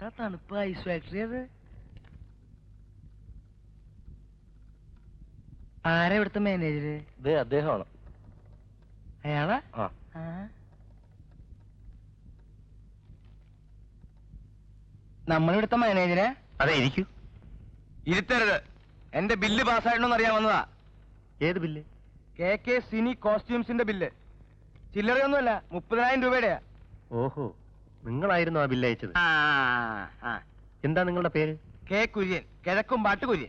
എന്താ തണുപ്പ് ice factory അത്? ആരാ ഇവിടുത്തെ മാനേജര്? ഇതേ അദ്ദേഹമാണ്. അയാളാ? ആ. നമ്മളിവിടുത്തെ മാനേജരെ? അതെ ഇരിക്കൂ. ഇരുത്തരുത്. എന്റെ ബില്ല് പാസ്സായിട്ടുണ്ടെന്ന് അറിയാൻ വന്നതാ. ഏത് ബില്ല്? കെ കെ സിനി കോസ്റ്റ്യൂംസിന്റെ ബില്ല്. ചില്ലറയൊന്നുമല്ല മുപ്പതിനായിരം രൂപയുടെയാ. ഓഹോ. നിങ്ങളായിരുന്നു ആ ബില്ല് അയച്ചത്. ആ ആ എന്താ നിങ്ങളുടെ പേര്? കെ കുര്യൻ കിഴക്കും പാട്ട് കുര്യൻ.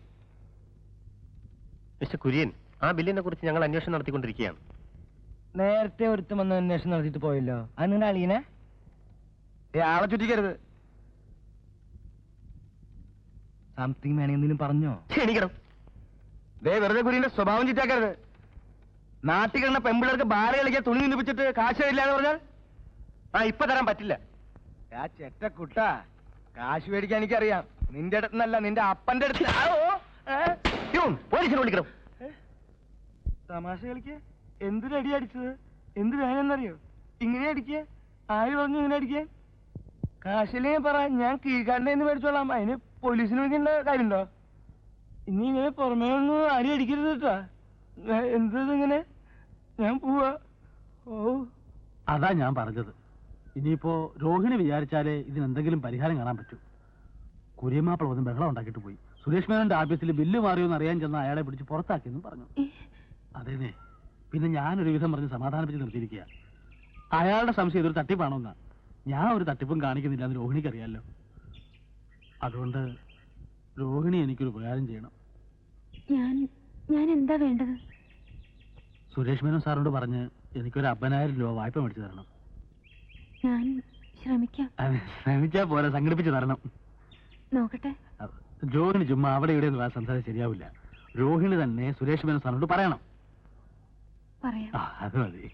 മിസ്റ്റർ കുര്യൻ ആ ബില്ലിനെ കുറിച്ച് ഞങ്ങൾ അന്വേഷണം നടത്തിക്കൊണ്ടിരിക്കുകയാണ്. നേരത്തെ ഒരുത്തം വന്ന് അന്വേഷണം നടത്തിയിട്ട് പോയല്ലോ. അത് നിങ്ങളുടെ അളിയനെ? ഏ, ആളെ ചുറ്റിക്കരുത്. സംതിങ് വേണമെങ്കിൽ എന്തെങ്കിലും പറഞ്ഞോ? ക്ഷണിക്കണം. ദേ വെറുതെ കുര്യന്റെ സ്വഭാവം ചിറ്റാക്കരുത്. നാട്ടിൽ കിടന്ന പെമ്പിള്ളേർക്ക് ബാല കളിക്കാൻ തുണി നിന്നിപ്പിച്ചിട്ട് കാശ് തരില്ല എന്ന് പറഞ്ഞാൽ? ആ ഇപ്പൊ തരാൻ പറ്റില്ല. ചെറ്റ കുട്ട കാശ് മേടിക്കാൻ എനിക്കറിയാം. നിന്റെ അടുത്ത് നിന്നല്ല നിന്റെ അപ്പന്റെ അടുത്ത്. പോലീസിനെ വിളിക്കണം. തമാശ കളിക്ക്? എന്തിനടി അടിച്ചത്? എന്ത് വേണമെന്നറിയോ ഇങ്ങനെ അടിക്കുക ആര് പറഞ്ഞു ഇങ്ങനെ അടിക്കാൻ കാശില്ലേ പറ ഞാൻ കീഴ്ക്കാരന്റെ മേടിച്ചോളാം. അതിന് പോലീസിന് വിളിക്കേണ്ട കാര്യമുണ്ടോ? ഇനി ഇങ്ങനെ പുറമേ ഒന്നും ആരും അടിക്കരുത് കേട്ടാ. എന്തത് ഇങ്ങനെ? ഞാൻ പോവാ. ഓ. അതാ ഞാൻ പറഞ്ഞത്. ഇനിയിപ്പോ രോഹിണി വിചാരിച്ചാലേ ഇതിനെന്തെങ്കിലും പരിഹാരം കാണാൻ പറ്റൂ. കുര്യമാപ്പിള വന്ന് ബഹളം ഉണ്ടാക്കിയിട്ട് പോയി. സുരേഷ് മേനോന്റെ ആഫീസിൽ ബില്ല് മാറിയോന്ന് അറിയാൻ ചെന്ന അയാളെ പിടിച്ച് പുറത്താക്കിയെന്നും പറഞ്ഞു. അതേനെ പിന്നെ ഞാൻ ഒരു വിധം പറഞ്ഞ് സമാധാനിപ്പിച്ച് നിർത്തിയിരിക്കുക അയാളുടെ സംശയം ഇതൊരു തട്ടിപ്പാണോന്നാ ഞാൻ ഒരു തട്ടിപ്പും കാണിക്കുന്നില്ല എന്ന് രോഹിണിക്ക് അറിയാലോ. അതുകൊണ്ട് രോഹിണി എനിക്കൊരു ഉപകാരം ചെയ്യണം. ഞാൻ ഞാൻ എന്താ വേണ്ടത്? സുരേഷ് മേനോൻ സാറിനോട് പറഞ്ഞ് എനിക്കൊരു അമ്പതിനായിരം രൂപ വായ്പ മേടിച്ചു തരണം. ഞാൻ ശ്രമിക്കാം. ശ്രമിച്ചാ പോലെ സംഘടിപ്പിച്ചു തരണം. നോക്കട്ടെ. രോഹിണി ചുമ്മാ അവിടെ ഇവിടെ ഒന്നും സംസാരം ശരിയാവില്ല. രോഹിണി തന്നെ സുരേഷ് മേനോൻ സാറിനോട് പറയണം. പറയാം. അത് മതി.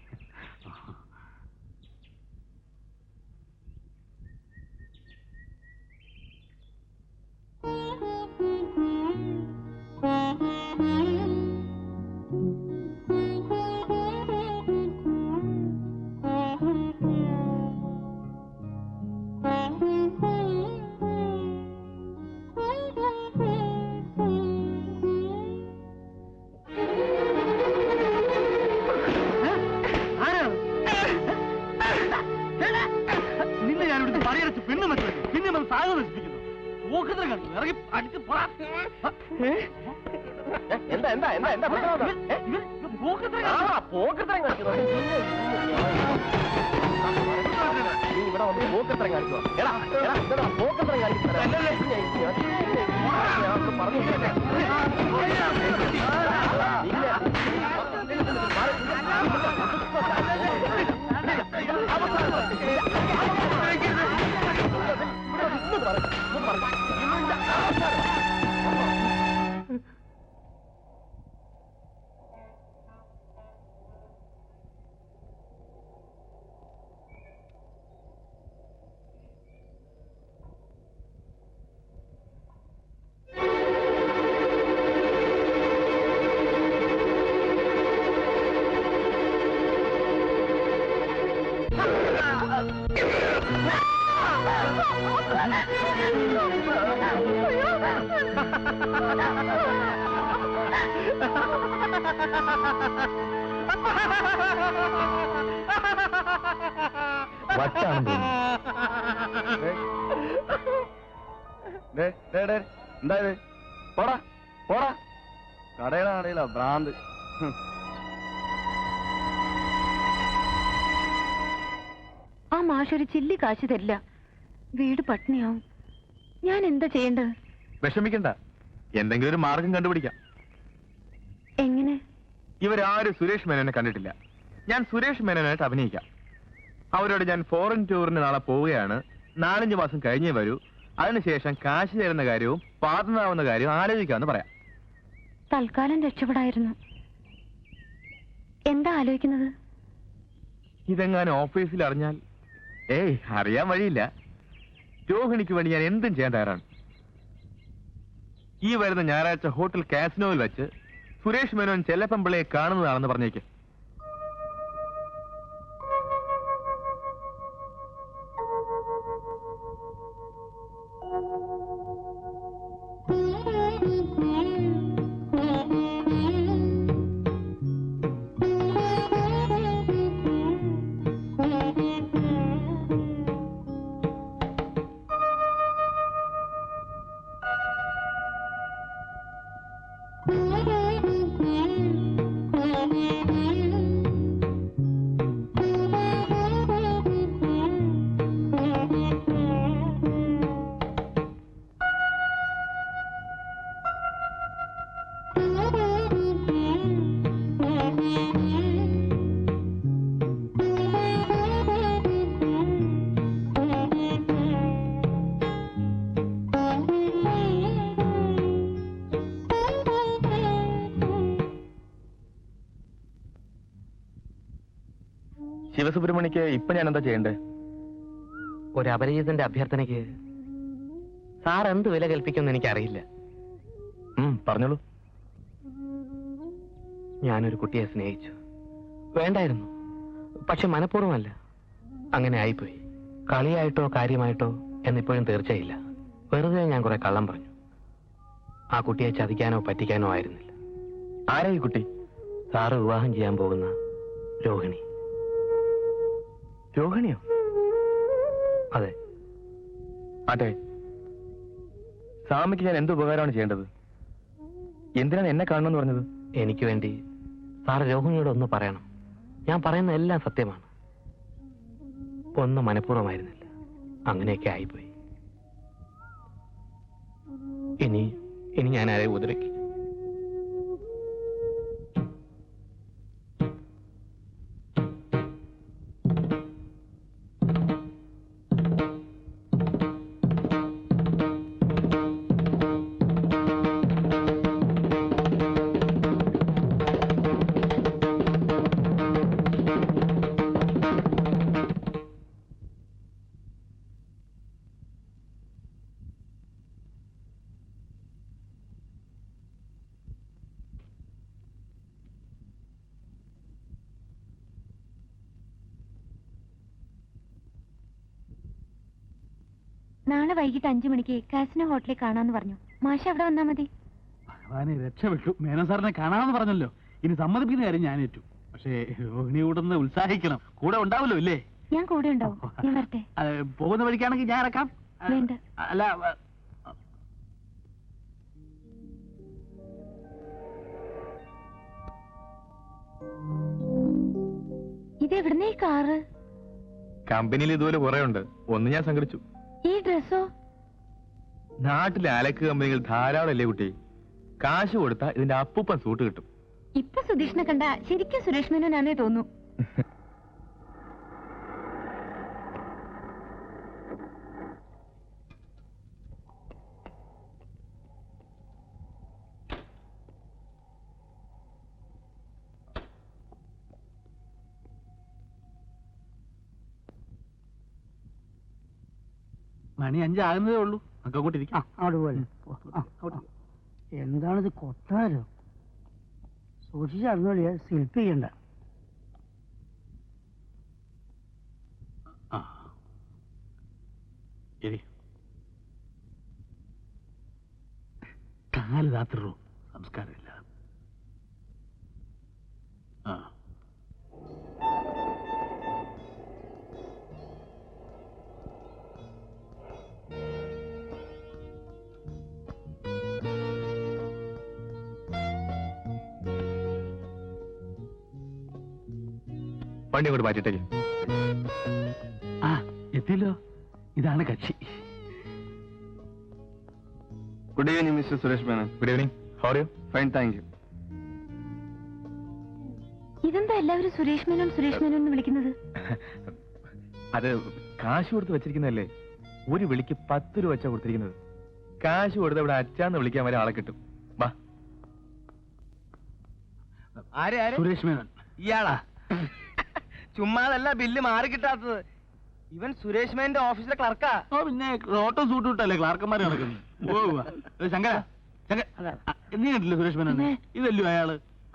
അടിച്ച് പോടാ. എന്താ എന്താ എന്താ എന്താ എന്താ? പോക്കത്തരം കാണിക്കുന്നു. നീ ഇവിടെ വന്ന് പോക്കത്തരം കാണിക്കുവാ. എടാ, എടാ, ഇതെടാ, പോക്കത്തരം കാണിക്കുന്നതാ. പറഞ്ഞു കേട്ടെ. ஆசாரம் ഇന്ന് പറ, ഇന്ന് പറ. വട്ടാണെന്ന് ദേ, ദേ, ദേ, എന്താ ഇത്? പോടാ പോടാ. കടയുടെ കടയില ഭ്രാന്ത്. ആ മാഷൊരു ചില്ലി കാശ് തരില്ല. വീട് പട്ടിണിയാവും. ഞാൻ എന്താ ചെയ്യേണ്ടത്? വിഷമിക്കണ്ട. എന്തെങ്കിലും ഒരു മാർഗം കണ്ടുപിടിക്കാം. ഇവരാരും സുരേഷ് മേനോനെ കണ്ടിട്ടില്ല. ഞാൻ സുരേഷ് മേനോനായിട്ട് അഭിനയിക്കാം. അവരോട് ഞാൻ ഫോറിൻ ടൂറിന് നാളെ പോവുകയാണ്. നാലഞ്ച് മാസം കഴിഞ്ഞേ വരൂ. അതിനുശേഷം കാശ് തരുന്ന കാര്യവും പാർട്ട്ണറാവുന്ന കാര്യവും ആലോചിക്കാമെന്ന് പറയാം. തൽക്കാലം രക്ഷപ്പെടായിരുന്നു. എന്താ ആലോചിക്കുന്നത്? ഇതെങ്ങാനും ഓഫീസിൽ അറിഞ്ഞാൽ ഏയ് അറിയാൻ വഴിയില്ല. രോഹിണിക്ക് വേണ്ടി ഞാൻ എന്തും ചെയ്യാൻ തയ്യാറാണ്. ഈ വരുന്ന ഞായറാഴ്ച ഹോട്ടൽ കാസിനോയിൽ വെച്ച് സുരേഷ് മേനോൻ ചെല്ലപ്പമ്പിളയെ കാണുന്നതാണെന്ന് പറഞ്ഞേക്ക്. സുബ്രഹ്മണിക്ക് ഇപ്പൊ ഞാൻ എന്താ ചെയ്യണ്ടേ? ഒരു അപരിചിതന്റെ അഭ്യർത്ഥനയ്ക്ക് സാർ എന്ത് വില കൽപ്പിക്കുമെന്ന് എനിക്കറിയില്ല. പറഞ്ഞോളൂ. ഞാനൊരു കുട്ടിയെ സ്നേഹിച്ചു. വേണ്ടായിരുന്നു. പക്ഷെ മനഃപൂർവമല്ല. അങ്ങനെ ആയിപ്പോയി. കളിയായിട്ടോ കാര്യമായിട്ടോ എന്നിപ്പോഴും തീർച്ചയില്ല വെറുതെ ഞാൻ കുറെ കള്ളം പറഞ്ഞു. ആ കുട്ടിയെ ചതിക്കാനോ പറ്റിക്കാനോ ആയിരുന്നില്ല. ആരാ ഈ കുട്ടി? സാറ് വിവാഹം ചെയ്യാൻ പോകുന്ന രോഹിണി. രോഹിണിയോ? അതെ. അതെ സാമിക്ക് ഞാൻ എന്ത് ഉപകാരമാണ് ചെയ്യേണ്ടത്? എന്തിനാണ് എന്നെ കാണണമെന്ന് പറഞ്ഞത്? എനിക്ക് വേണ്ടി സാർ രോഹിണിയോട് ഒന്ന് പറയണം. ഞാൻ പറയുന്ന എല്ലാം സത്യമാണ്. ഒന്നും മനഃപൂർവമായിരുന്നില്ല. അങ്ങനെയൊക്കെ ആയിപ്പോയി. ഇനി ഇനി ഞാൻ ആരെ ഉപദ്രവിക്കും? നാളെ വൈകിട്ട് അഞ്ചു മണിക്ക് കാസിനോ ഹോട്ടലിൽ കാണാന്ന് പറഞ്ഞു. മാഷ അവിടെ വന്നാ മതി. ഭഗവാനെ രക്ഷപ്പെട്ടു. മേനോ സാറിനെ കാണാമെന്ന് പറഞ്ഞല്ലോ. ഇനി സമ്മതിപ്പിക്കുന്ന കാര്യം ഞാൻ ഏറ്റു. പക്ഷേ രോഹിണി കൂടെ ഒന്ന് ഉത്സാഹിക്കണം. കൂടെ ഉണ്ടാവല്ലോ ഇല്ലേ? ഞാൻ കൂടെ ഉണ്ടാവും. ഞാൻ വരട്ടെ. പോകുന്ന വഴിക്കാണെങ്കിൽ ഞാൻ ഇറക്കാം. വേണ്ട. അല്ല ഇത് എവിടുന്നേ കാറ്? കമ്പനിയിൽ ഇതുപോലെ കുറെ ഉണ്ട്. ഒന്ന് ഞാൻ സംഘടിച്ചു. ഈ ഡ്രസ്സോ? നാട്ടിലെ അലക്ക് കമ്പനികൾ ധാരാളം അല്ലേ കുട്ടി? കാശ് കൊടുത്താൽ ഇതിന്റെ അപ്പൂപ്പൻ സൂട്ട് കിട്ടും. ഇപ്പൊ സുധീഷിനെ കണ്ട ശരിക്കും സുരേഷ് മേനോനാണേ തോന്നു മണി അഞ്ചാകുന്നതേ ഉള്ളൂ. നമുക്ക് അങ്ങോട്ട് ഇരിക്കാം. അവിടെ പോലെ എന്താണിത് കൊട്ടാരോ? സൂക്ഷിച്ചറിഞ്ഞോളി ശില്പി ചെയ്യണ്ട. ആ. ഇരി കാൽ രാത്രി സംസ്കാരമില്ല വണ്ടി കൊണ്ട് മാറ്റിട്ടേക്ക് ആ എത്തിയല്ലോ. ഇതാണ് കക്ഷി. Good evening mister Suresh Menon good evening how you fine thank you ഇതെന്താ എല്ലാവരും സുരേഷ് മേനോൻ സുരേഷ് മേനോൻ എന്ന് വിളിക്കുന്നത്? അത് കാശ് കൊടുത്ത് വെച്ചിരിക്കുന്നല്ലേ ഒരു വിളിക്ക് പത്ത് രൂപ വെച്ചാ കൊടുത്തിരിക്കുന്നത്. കാശ് കൊടുത്ത് ഇവിടെ അച്ചാന്ന് വിളിക്കാൻ വരെ ആളെ കിട്ടും. വാ. ആരെ ആരെ? സുരേഷ് മേനോൻ. ഇയാളാ? ചുമ്മാതല്ല ബില്ല് മാറി കിട്ടാത്തത്. ഇവൻ സുരേഷ് മേന്റെ ഓഫീസിലെ ക്ലർക്കാ. ഓ പിന്നെ ഓട്ടോ സൂട്ട് വിട്ടല്ലേ ക്ലർക്കന്മാരെ നടക്കുന്നത്. ശങ്കര ശങ്കര നീ കണ്ടില്ലേ സുരേഷ് മേനെ ഇതല്ലോ അയാൾ?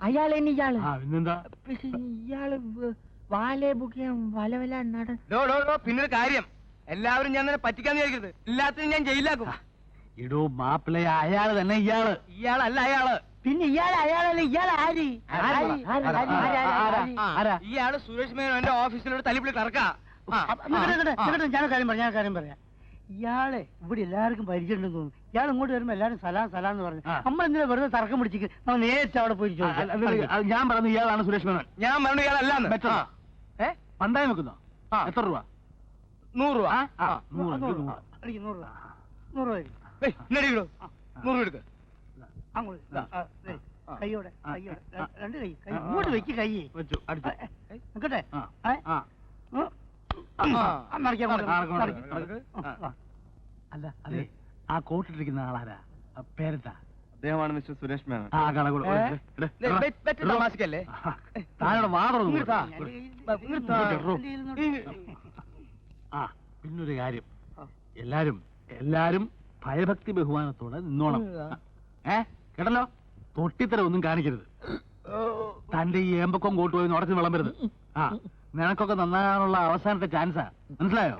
അയാളെ ഇയാൾ. ആ പിന്നെന്താ? ഇയാൾ വാലെ ബുക്ക് ചെയ്യാൻ വല വല നട പിന്നൊരു കാര്യം. എല്ലാവരും ഞാൻ തന്നെ പറ്റിക്കാന്ന് വിചാരിക്കരുത്. എല്ലാത്തിനും ഞാൻ ജയിലാക്കും ഇടോ മാപ്പിളയ അയാൾ തന്നെ ഇയാൾ. ഇയാളല്ല അയാൾ. പിന്നെ ഇയാൾ അയാളല്ല ഇയാൾ ആര്? ആരാ? ഇയാൾ സുരേഷ് മേനോൻ എന്റെ ഓഫീസിലോട് തല്ലിപ്പിളി കറക്കാ ഞാൻ കാര്യം പറയാം ഞാൻ കാര്യം പറയാം. ഇയാളെ ഇവിടെ എല്ലാവർക്കും പരിചയമുണ്ടെന്ന് തോന്നുന്നു. ഇയാൾ ഇങ്ങോട്ട് വരുമ്പോ എല്ലാരും സലാം സലാം എന്ന് പറഞ്ഞു. നമ്മൾ എന്തിനാ വെറുതെ തർക്കം പിടിച്ചിട്ട് നമ്മൾ നേരിട്ട് അവിടെ പോയി ഞാൻ പറഞ്ഞു ഇയാളാണ് സുരേഷ് മേനോൻ. ഞാൻ പറഞ്ഞു ഇയാളല്ലാന്ന്. മെച്ചോ ഏ? പണ്ടായം വെക്കുന്നോ? ആ. എത്ര രൂപ? നൂറ് രൂപ. നൂറ്. രൂപ. നൂറ് രൂപ. നൂറ് രൂപ. അങ്ങോട്ട് കൈയോടെ കൈയോടെ. രണ്ട് കൈ കൈ ആ, ഇങ്ങോട്ട് വെക്ക് കൈ. വെച്ചു. അല്ല അതെ ആ കോട്ടിട്ടിരിക്കുന്ന ആളാരാ? പേരെന്താ? അദ്ദേഹമാണ് മിസ്റ്റർ സുരേഷ് മേനോൻ. തമാശക്കല്ലേ? താഴെ വാ തുറന്നു ഇങ്ങോട്ട് താ. കൊടു. ഇങ്ങോട്ട് താ. ഇങ്ങോട്ട് ആ പിന്നൊരു കാര്യം. എല്ലാരും എല്ലാരും ഭയഭക്തി ബഹുമാനത്തോടെ നിന്നോണം. ഏ കേട്ടല്ലോ? തൊട്ടിത്തരം ഒന്നും കാണിക്കരുത് തന്റെ ഈ ഏമ്പക്കം കോട്ട് പോയി ഉടച്ചു വിളമ്പരുത്. ആ നിനക്കൊക്കെ നന്നാകാനുള്ള അവസാനത്തെ ചാൻസാ മനസ്സിലായോ?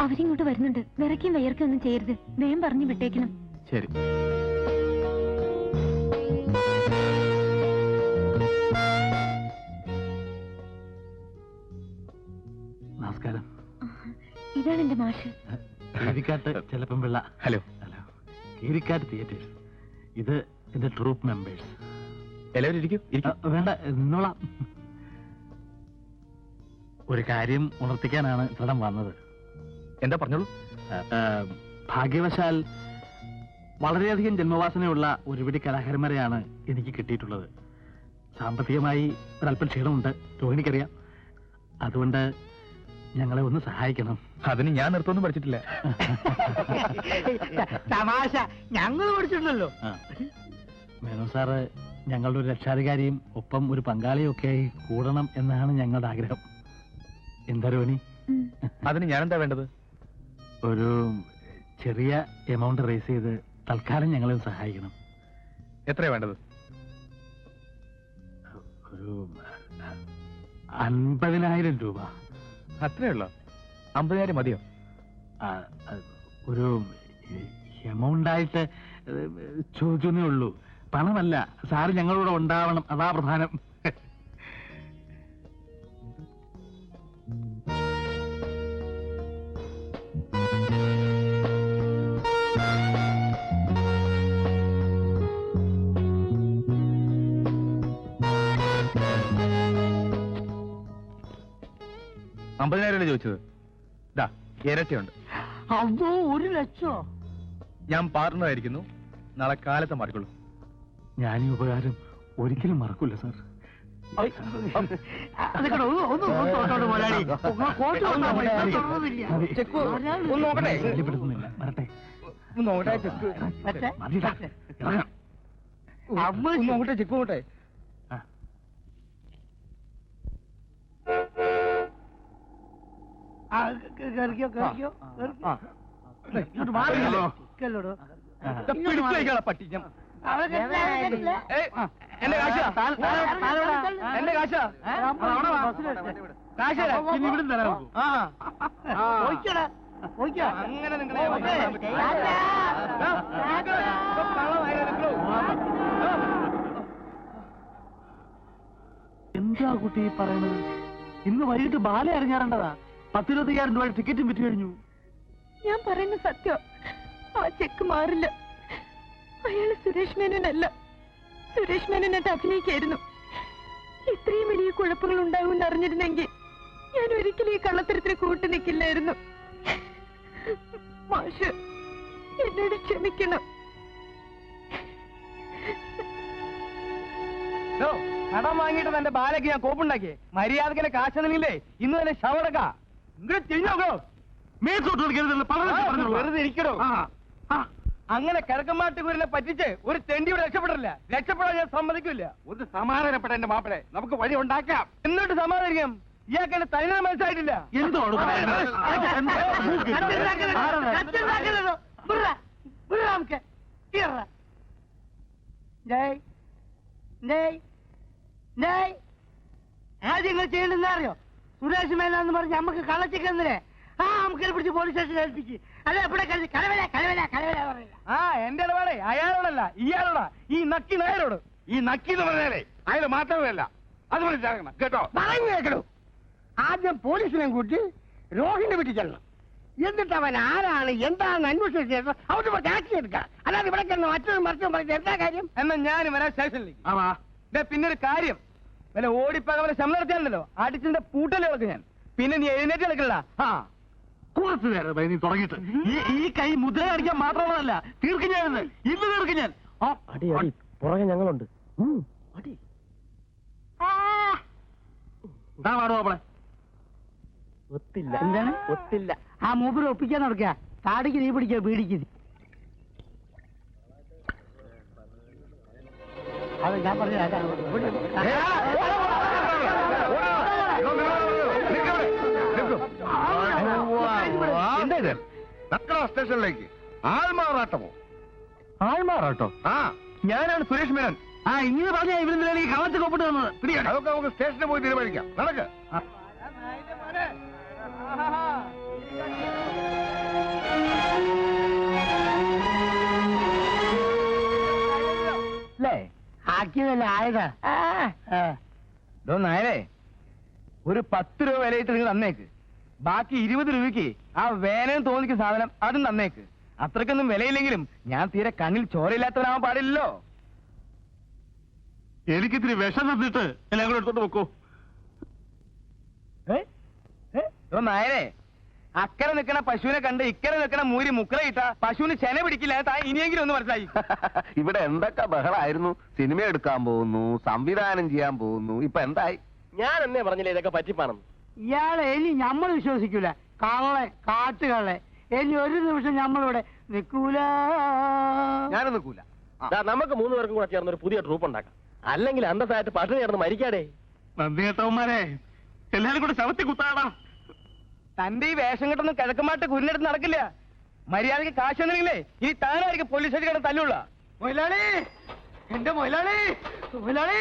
അവരിങ്ങോട്ട് വരുന്നുണ്ട്. വിറയ്ക്കും വയർക്കും ഒന്നും ചെയ്യരുത്. വേം പറഞ്ഞു വിട്ടേക്കണം. ശരി. എന്റെ മാഷ്. കീരിക്കാട്ട് ചെലപ്പം Pillai. Hello. Hello. Keerikkattu theatres ഇത് എന്റെ ട്രൂപ്പ് മെമ്പേഴ്സ് എല്ലാവരും ഇരിക്കും വേണ്ട ഒരു കാര്യം ഉണർത്തിക്കാനാണ് ഇത്രടം വന്നത്. എന്താ പറഞ്ഞോളൂ? ഭാഗ്യവശാൽ വളരെയധികം ജന്മവാസനയുള്ള ഒരുപിടി കലാകാരന്മാരെയാണ് എനിക്ക് കിട്ടിയിട്ടുള്ളത്. സാമ്പത്തികമായി ഒരല്പം ക്ഷീണമുണ്ട്. രോഹിണിക്കറിയാം. അതുകൊണ്ട് ഞങ്ങളെ ഒന്ന് സഹായിക്കണം. അതിന് ഞാൻ നൃത്തമൊന്നും പഠിച്ചിട്ടില്ല. തമാശ. ഞങ്ങൾ പഠിച്ചിട്ടുണ്ടല്ലോ. മേനോൻ സാറ് ഞങ്ങളുടെ ഒരു രക്ഷാധികാരിയും ഒപ്പം ഒരു പങ്കാളിയും ഒക്കെ ആയി കൂടണം എന്നാണ് ഞങ്ങളുടെ ആഗ്രഹം. എന്താ രോണി അതിന് ഞാൻ എന്താ വേണ്ടത്? ഒരു ചെറിയ എമൗണ്ട് റേസ് ചെയ്ത് തൽക്കാലം ഞങ്ങളെ സഹായിക്കണം. എത്രയാ വേണ്ടത്? ഒരു അൻപതിനായിരം രൂപ. അത്രേ ഉള്ളോ? അമ്പതിനായിരം മതിയോ? ഒരു എമൗണ്ട് ആയിട്ട് ചോദിച്ചേ ഉള്ളൂ. പണമല്ല സാറ് ഞങ്ങളോട് ഉണ്ടാവണം. അതാ പ്രധാനം. അമ്പതിനായിരം അല്ലേ ചോദിച്ചത് ഇതാ ഇരട്ടിയുണ്ട് അതോ ഒരു ലക്ഷോ ഞാൻ പാർട്ണറായിരിക്കുന്നു നാളെ കാലത്തെ മാറിക്കൊള്ളൂ ഞാൻ ഈ ഉപകാരം ഒരിക്കലും മറക്കൂല സാർ. ചെക്ക് ഒന്ന് നോക്കട്ടെ ചെക്ക് നോക്കട്ടെ ഇങ്ങോട്ട് മാറിയല്ലോ. പിടിച്ചേക്കാളെ പട്ടി ഞാൻ എന്റെ കാശ. എന്റെ കാശ. കാശ. ഇവിടുന്ന് തരാൻ. അങ്ങനെ നിങ്ങളെ. എന്താ കുട്ടി പറയുന്നത്? ഇന്ന് വൈകിട്ട് ബാല അറിഞ്ഞാറേണ്ടതാ? പത്തിരുപത്തയ്യായിരം രൂപ ടിക്കറ്റും വിറ്റ് കഴിഞ്ഞു. ഞാൻ പറയുന്ന സത്യം. ആ ചെക്ക് മാറില്ല. അയാൾ സുരേഷ് മേനോനല്ല. സുരേഷ് മേനോനായിട്ട് അഭിനയിക്കായിരുന്നു. ഇത്രയും വലിയ കുഴപ്പങ്ങൾ ഉണ്ടാകുമെന്ന് അറിഞ്ഞിരുന്നെങ്കിൽ ഞാൻ ഒരിക്കലും ഈ കള്ളത്തരത്തിന് കൂട്ടു നിൽക്കില്ലായിരുന്നു. മാഷ് എന്നോട് ക്ഷമിക്കണം. കടം വാങ്ങിയിട്ട് തന്റെ ബാലയ്ക്ക് ഞാൻ കോപ്പുണ്ടാക്കിയേ. മര്യാദക്കിന്റെ കാശെന്നില്ലേ ഇന്ന് തന്നെ ശവടക്ക വെറുതെ ഇരിക്കണോ. അങ്ങനെ കിഴക്കമ്മാട്ടുകൂരിനെ പറ്റിച്ച് ഒരു തെണ്ടിയോട് രക്ഷപ്പെടില്ല രക്ഷപ്പെടാൻ ഞാൻ സമ്മതിക്കില്ല ഒന്ന് സമാധാനപ്പെട്ട എന്റെ മാപ്പിളെ നമുക്ക് വഴി ഉണ്ടാക്കാം എന്നിട്ട് സമാധാനിക്കാം ഇയാൾക്ക് എന്റെ തനിനെ മനസ്സായിട്ടില്ല എന്തോട്? ആദ്യം നിങ്ങൾ ചെയ്യേണ്ടെന്ന് അറിയോ സുരേഷ് മേനാന്ന് പറഞ്ഞ് നമുക്ക് കള്ളച്ചിക്കുന്നില്ലേ ആ നമുക്ക് പിടിച്ച് പോലീസ് സ്റ്റേഷനിൽ ഏൽപ്പിച്ച്. അല്ല ഇവിടെ കഴിച്ച് കലവല കലവല കലവല പറയില്ല ആ എന്റെ ഇടപാടെ അയാളോടല്ല ഇയാളോടാ. ഈ നക്കി നായരോട്. ഈ നക്കി എന്ന് പറഞ്ഞാലേ അയാൾ മാത്രമല്ല. അത് മനസ്സിലാക്കണം കേട്ടോ? പറഞ്ഞു കേൾക്കണു ആദ്യം പോലീസിനെ കൂട്ടി രോഹിന്റെ വീട്ടിൽ ചെല്ലണം. എന്നിട്ട് അവൻ ആരാണ് എന്താണെന്ന് അന്വേഷിച്ച ശേഷം അവിടെ ടാക്സി എടുക്കാം അല്ലാതെ ഇവിടെ കിടന്ന് മറ്റൊരു മറിച്ചും പറഞ്ഞ എന്താ കാര്യം? എന്നാ ഞാൻ വരാൻ സ്റ്റേഷനിലേക്ക്. പിന്നെ ഒരു കാര്യം. വല്ല ഓടിപ്പകവലെ ശമ്പളം നടത്തിയാണല്ലോ അടിച്ചിന്റെ പൂട്ടല്ലേ കിടക്കും ഞാൻ? പിന്നെ നീ എഴുന്നേറ്റ് കിടക്കണ്ട. ആ. കുറച്ചു നേരമായി നീ തുടങ്ങിയിട്ട്. ഈ കൈ മുദ്ര കാണിക്കാൻ മാത്രമുള്ളതല്ല തീർക്കും ഞാൻ ഇന്ന് തീർക്കും ഞാൻ. ആ, അടി പുറകെ ഞങ്ങളുണ്ട്. ഉം, അടി. ദാ വാടോ ഒത്തില്ല. എന്താണ്? ഒത്തില്ല. ആ മൂപ്പര് ഒപ്പിക്കാൻ നടക്കുക താടിക്ക് നീ പിടിക്കുക പീടിക്ക്. നീ. അത് ഞാൻ പറഞ്ഞ ഇത് സ്റ്റേഷനിലേക്ക്. ആൾമാറാട്ടമോ ആൾമാറാട്ടോ ആ. ഞാനാണ് സുരേഷ് മേനൻ. ആ ഇങ്ങനെ പറഞ്ഞാ ഇവിടെ എനിക്ക് കവച്ച് കൊപ്പിട്ട് വന്നത്? പിടിയാണ് അതൊക്കെ നമുക്ക് സ്റ്റേഷനിൽ പോയി തീരുമാനിക്കാം. നടക്ക്. ആക്കിയതല്ല ആയതാ? നായരെ ഒരു പത്ത് രൂപ വിലയിട്ട് നിങ്ങൾ തന്നേക്ക്. ബാക്കി ഇരുപത് രൂപയ്ക്ക് ആ വേനൽ തോന്നിക്ക് സാധനം അതും നന്നേക്ക് അത്രക്കൊന്നും വിലയില്ലെങ്കിലും ഞാൻ തീരെ കണ്ണിൽ ചോരയില്ലാത്തവനാവാൻ പാടില്ലല്ലോ. എനിക്കിത്തിരി വിഷം തന്നിട്ട് എല്ലാം കൂടെ എടുത്തോണ്ട് വെക്കോ നായരെ അക്കരെ നിൽക്കണ പശുവിനെ കണ്ട് ഇക്കരെ നിൽക്കണ മൂരി മുക്കറ ഇട്ട പശുവിന് ചെന പിടിക്കില്ല താൻ ഇനിയെങ്കിലും ഒന്ന് മനസ്സിലായി. ഇവിടെ എന്തൊക്കെ ബഹളായിരുന്നു? സിനിമ എടുക്കാൻ പോകുന്നു സംവിധാനം ചെയ്യാൻ പോകുന്നു ഇപ്പൊ എന്തായി? ഞാൻ എന്നെ പറഞ്ഞില്ല ഇതൊക്കെ പറ്റിപ്പാണെന്ന്? ഇയാളെ ഇനി നമ്മൾ വിശ്വസിക്കൂല. കള്ളെ കാട്ടുകള്ളെ. ഇനി ഒരു നിമിഷം നമ്മളിവിടെ നിൽക്കൂല ഞാനും നിൽക്കൂല നമുക്ക് മൂന്ന് പേർക്കും കൂടെ ചേർന്ന് ഒരു പുതിയ ട്രൂപ്പ് ഉണ്ടാക്കാം. അല്ലെങ്കിൽ അന്തസ്സായിട്ട് പട്ടിണി ചേർന്ന് മരിക്കാടേ. നന്ദി കേട്ടവന്മാരെ എല്ലാരും കൂടെ ശവത്തി കുത്താടാ. തന്റെ ഈ വേഷം കെട്ടൊന്നും കിഴക്കമായിട്ട് കുരുന്നെടുത്ത് നടക്കില്ല. മര്യാദയ്ക്ക് കാശ് തന്നില്ലെങ്കിലേ ഈ താനായിരിക്കും പോലീസ് സ്റ്റേഷൻ കിടന്ന് തല്ലുള്ള. മൊയിലാളി! എന്റെ മൊയിലാളി മൊയിലാളി.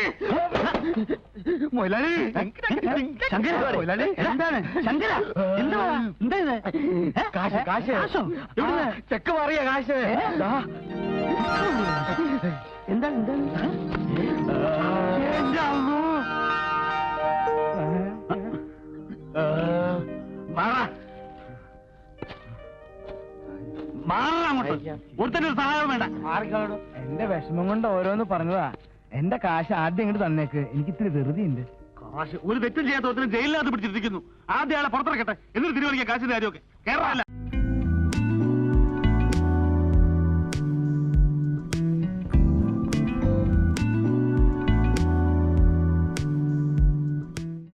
മൊയിലാളി. ശങ്കര മൊയിലാളി എന്താണ്? ശങ്കര എന്താ എന്താ ഇത്? കാശ് കാശ്. കാശോ? ചെക്ക് മാറിയ കാശ്. എന്താ എന്താണ് ഒരുത്തന്റെ ഒരു സഹായം വേണ്ട എന്റെ വിഷമം കൊണ്ട് ഓരോന്ന് പറഞ്ഞതാ. എന്റെ കാശ് ആദ്യം ഇങ്ങോട്ട് തന്നേക്ക്. എനിക്ക് ഇത്തിരി വെറുതെ ഉണ്ട് കാശ് ഒരു തെറ്റും ചെയ്യാത്ത ഒരുത്തരും ജയിലിനകത്ത് പിടിച്ചിരിക്കുന്നു. ആദ്യം ആളെ പുറത്തിറക്കട്ടെ. എന്നിട്ട് തിരുവനിക്കാൻ കാശിന്റെ കാര്യമൊക്കെ. കേരളമല്ല.